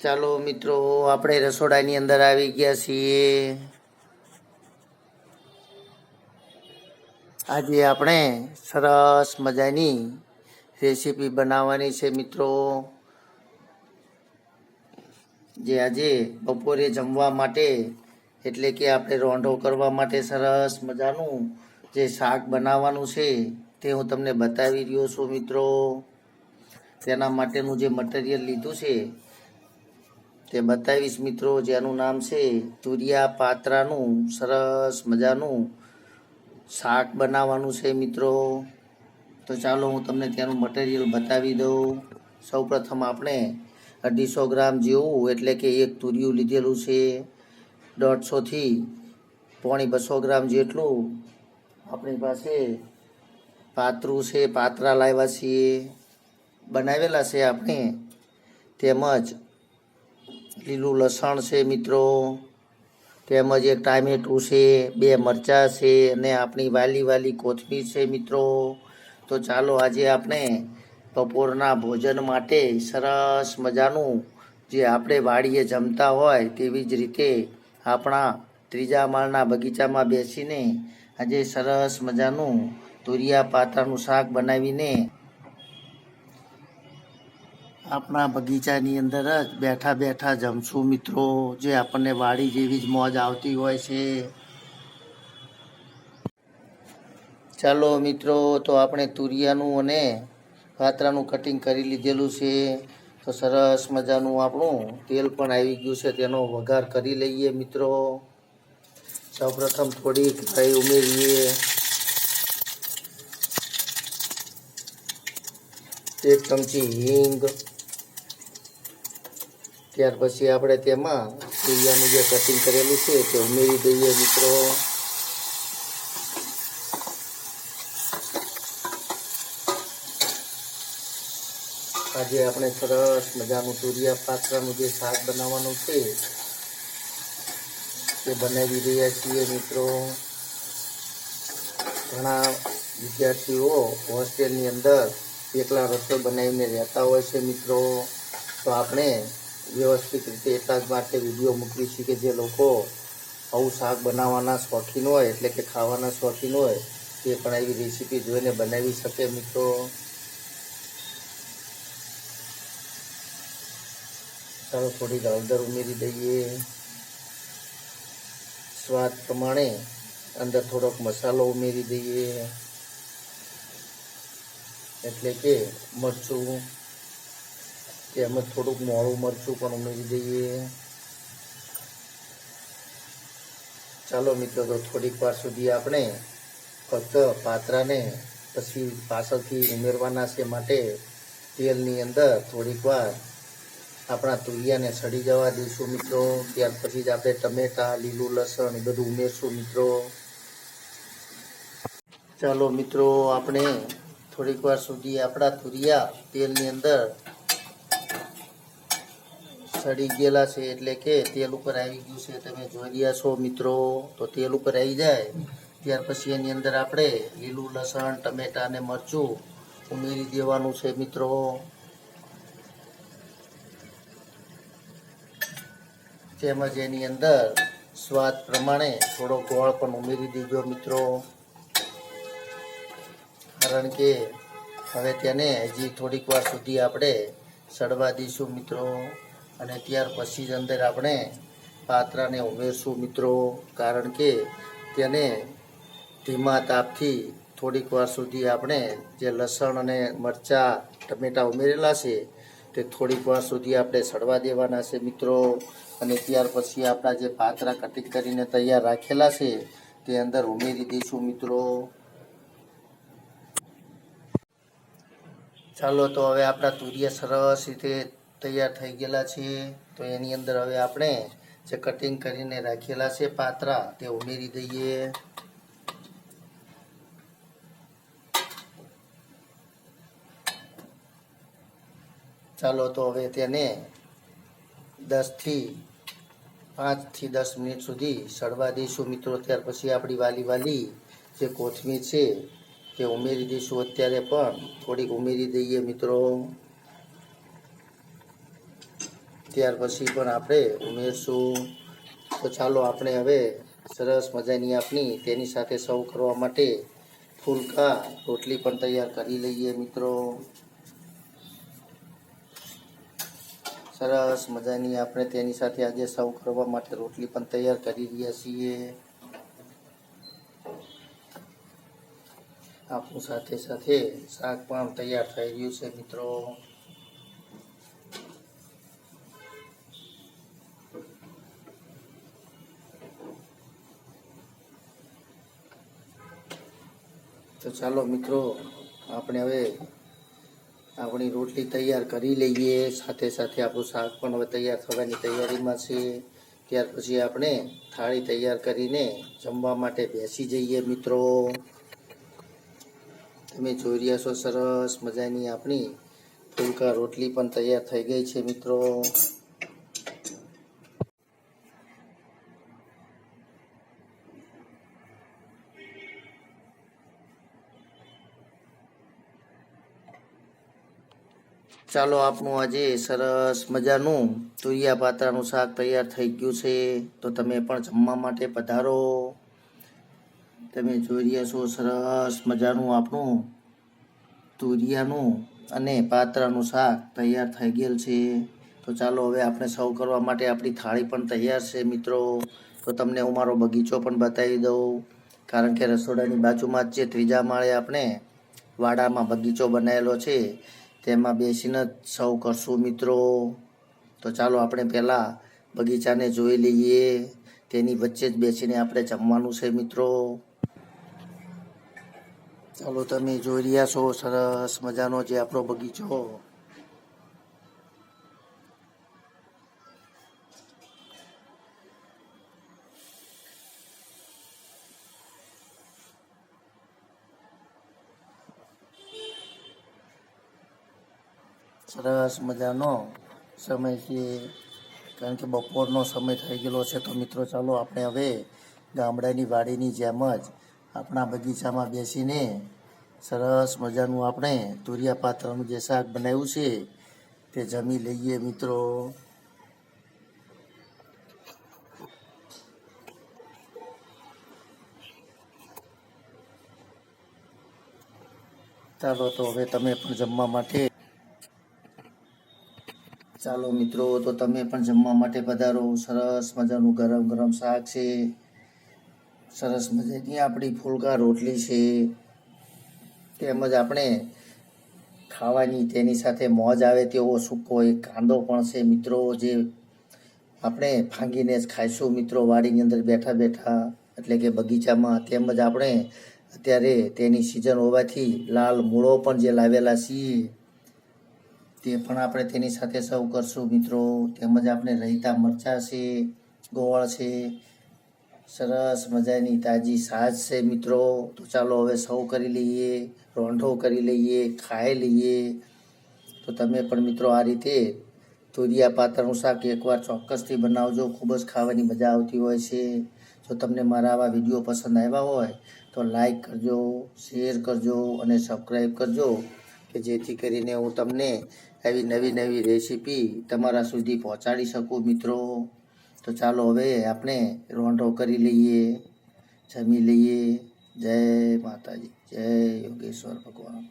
ચાલો મિત્રો, આપણે રસોડાની અંદર આવી ગયા છીએ. આજે આપણે સરસ મજાની રેસીપી બનાવવાની છે મિત્રો. જે આજે બપોરે જમવા માટે, એટલે કે આપણે રોંઢો કરવા માટે સરસ મજાનું જે શાક બનાવવાનું છે, તે હું તમને બતાવી રહ્યો છું મિત્રો. તેના માટેનું જે મટીરિયલ લીધું છે તે બતાવીશ મિત્રો, જેનું નામ છે તુરિયા પાત્રાનું. સરસ મજાનું શાક બનાવવાનું છે મિત્રો. તો ચાલો હું તમને તેનું મટીરિયલ બતાવી દઉં. સૌપ્રથમ આપણે અઢીસો ગ્રામ જેવું, એટલે કે એક તુરિયું લીધેલું છે. દોઢસોથી પોણી બસો ગ્રામ જેટલું આપણી પાસે પાતરું છે. પાત્રા લાવ્યા છીએ. બનાવેલા છે આપણે તેમજ લીલું લસણ છે મિત્રો. તેમજ એક ટામેટું છે, બે મરચાં છે અને આપણી વાલી વાલી કોથમીર છે મિત્રો. તો ચાલો આજે આપણે બપોરના ભોજન માટે સરસ મજાનું જે આપણે વાડીએ જમતા હોય તેવી જ રીતે આપણા ત્રીજા માળના બગીચામાં બેસીને આજે સરસ મજાનું તુરિયા પાત્રાનું શાક બનાવીને આપણા બગીચાની અંદર જ બેઠા બેઠા જમશું મિત્રો. જે આપણને વાડી જેવી જ મોજ આવતી હોય છે. ચાલો મિત્રો, તો આપણે તુરિયાનું અને પાત્રાનું કટિંગ કરી લીધેલું છે. તો સરસ મજાનું આપણું તેલ પણ આવી ગયું છે. તેનો વઘાર કરી લઈએ મિત્રો. સૌપ્રથમ થોડીક રાઈ ઉમેરીએ. એક ચમચી હિંગ ત્યાર પછી આપણે તેમાં તુરિયાનું જે કટિંગ કરેલું છે તે ઉમેરી દઈએ મિત્રો. આજે આપણે સરસ મજાનું તુરિયા પાત્રાનું જે શાક બનાવવાનું છે, તે બનાવી રહ્યા છીએ મિત્રો. ઘણા વિદ્યાર્થીઓ હોસ્ટેલની અંદર એકલા રસોઈ બનાવીને રહેતા હોય છે મિત્રો. તો આપણે વ્યવસ્થિત રીતે એટલા જ માટે વીડિયો છે કે જે લોકો આવું શાક બનાવવાના શોખીન હોય, એટલે કે ખાવાના શોખીન હોય, તે પણ આવી રેસીપી જોઈને બનાવી શકે મિત્રો. ચાલો થોડી હળદર ઉમેરી દઈએ. સ્વાદ પ્રમાણે અંદર થોડોક મસાલો ઉમેરી દઈએ. એટલે કે મરચું તેમજ થોડુંક મોળું મરચું પણ ઉમેરી દઈએ. ચાલો મિત્રો, તો થોડીક વાર સુધી આપણે ફક્ત પાત્રાને પછી પાછળથી ઉમેરવાના છે માટે તેલની અંદર થોડીક વાર આપણા તુરિયાને સડી જવા દઈશું મિત્રો. ત્યાર પછી જ આપણે ટમેટા, લીલું લસણ એ બધું ઉમેરશું મિત્રો. ચાલો મિત્રો, આપણે થોડીક વાર સુધી આપણા તુરિયા તેલની અંદર સડી ગયેલા છે એટલે કે તેલ ઉપર આવી ગયું છે. તમે જોઈ રહ્યા છો મિત્રો, તો તેલ ઉપર આવી જાય. ત્યાર પછી એની અંદર આપણે લીલું લસણ, ટમેટા અને મરચું ઉમેરી દેવાનું છે મિત્રો. તેમજ એની અંદર સ્વાદ પ્રમાણે થોડો ગોળ પણ ઉમેરી દેજો મિત્રો. કારણ કે હવે તેને હજી થોડીક વાર સુધી આપણે સડવા દઈશું મિત્રો. અને ત્યાર પછી જ અંદર આપણે પાત્રાને ઉમેરશું મિત્રો. કારણ કે તેને ધીમા તાપથી થોડીક વાર સુધી આપણે જે લસણ અને મરચાં, ટમેટાં ઉમેરેલા છે, તે થોડીક વાર સુધી આપણે સડવા દેવાના છે મિત્રો. અને ત્યાર પછી આપણા જે પાત્રા કટિંગ કરીને તૈયાર રાખેલા છે, તે અંદર ઉમેરી દઈશું મિત્રો. ચાલો તો હવે આપણા તુરિયા સરસ રીતે તૈયાર થઈ ગયેલા છે તો એની અંદર હવે આપણે જે કટિંગ કરીને રાખેલા છે પાત્રા, તે ઉમેરી દઈએ. ચાલો તો હવે તેને દસથી પાંચથી દસ મિનિટ સુધી સડવા દઈશું. મિત્રો, ત્યાર પછી આપણી વાલી વાલી જે કોથમીર છે તે ઉમેરી દઈશું. અત્યારે પણ થોડીક ઉમેરી દઈએ મિત્રો. ત્યાર પછી પણ આપણે ઉમેરશું. તો ચાલો આપણે હવે સરસ મજાની આપણી તેની સાથે સર્વ કરવા માટે ફૂલકા, રોટલી પણ તૈયાર કરી લઈએ મિત્રો. સરસ મજાની આપણે તેની સાથે આજે સર્વ કરવા માટે રોટલી પણ તૈયાર કરી રહ્યા છીએ. આપણું સાથે સાથે શાક પણ તૈયાર થઈ રહ્યું છે મિત્રો. તો ચાલો મિત્રો, આપણે હવે આપણી રોટલી તૈયાર કરી લઈએ. સાથે સાથે આપણું શાક પણ હવે તૈયાર થવાની તૈયારીમાં છે. ત્યાર પછી આપણે થાળી તૈયાર કરીને જમવા માટે બેસી જઈએ મિત્રો. તમે જોઈ રહ્યા છો સરસ મજાની આપણી ફૂલકા રોટલી પણ તૈયાર થઈ ગઈ છે મિત્રો. ચાલો આપણું આજે સરસ મજાનું તુરિયા પાત્રાનું શાક તૈયાર થઈ ગયું છે. તો તમે પણ જમવા માટે પધારો. તમે જોઈ રહ્યા છો સરસ મજાનું આપણું તુરિયાનું અને પાત્રાનું શાક તૈયાર થઈ ગયેલ છે. તો ચાલો હવે આપણે સર્વ કરવા માટે આપણી થાળી પણ તૈયાર છે મિત્રો. તો તમને હું મારો બગીચો પણ બતાવી દઉં. કારણ કે રસોડાની બાજુમાં જ છે ત્રીજા માળે આપણે વાડામાં બગીચો બનાવેલો છે. તેમાં બેસીને જ સૌ કરશું મિત્રો. તો ચાલો આપણે પહેલાં બગીચાને જોઈ લઈએ. તેની વચ્ચે જ બેસીને આપણે જમવાનું છે મિત્રો. ચાલો તમે જોઈ રહ્યા છો, સરસ મજાનો જે આપણો બગીચો. સરસ મજાનો સમય છે કારણ કે બપોરનો સમય થઈ ગયેલો છે તો મિત્રો ચાલો આપણે હવે ગામડાની વાડીની જેમ જ આપણા બગીચામાં બેસીને સરસ મજાનું આપણે તુરિયા પાત્રનું જે શાક બનાવ્યું છે તે જમી લઈએ મિત્રો. ચાલો તો હવે તમે પણ જમવા માટે ચાલો મિત્રો, તો તમે પણ જમવા માટે પધારો. સરસ મજાનું ગરમ ગરમ શાક છે. સરસ મજાની આપણી ફૂલકા રોટલી છે. તેમજ આપણે ખાવાની તેની સાથે મોજ આવે તેવો સૂકો એક કાંદો પણ છે મિત્રો, જે આપણે ફાંગીને જ ખાઈશું મિત્રો, વાડીની અંદર બેઠા બેઠા. એટલે કે બગીચામાં તેમજ આપણે અત્યારે તેની સિઝન હોવાથી લાલ મૂળો પણ જે લાવેલા છીએ. તે પણ આપણે તેની સાથે સર્વ કરશું. મિત્રો, તેમજ આપણે રહેતા મરચાં છે, ગોળ છે. સરસ મજાની તાજી સાજ છે, મિત્રો. તો ચાલો હવે સૌ કરી લઈએ, રોંઢો કરી લઈએ, ખાઈ લઈએ. તો તમે પણ, મિત્રો, આ રીતે તુરિયા પાત્રનું શાક એકવાર ચોક્કસથી બનાવજો. ખૂબ જ ખાવાની મજા આવતી હોય છે. જો તમને મારા આવા વીડિયો પસંદ આવ્યા હોય, તો લાઈક કરજો, શેર કરજો અને સબસ્ક્રાઈબ કરજો. કે જેથી કરીને હું તમને આવી નવી નવી રેસીપી તમારા સુધી પહોંચાડી શકું મિત્રો. તો ચાલો હવે આપણે રોંઢો કરી લઈએ, જમી લઈએ. જય માતાજી, જય યોગેશ્વર ભગવાન.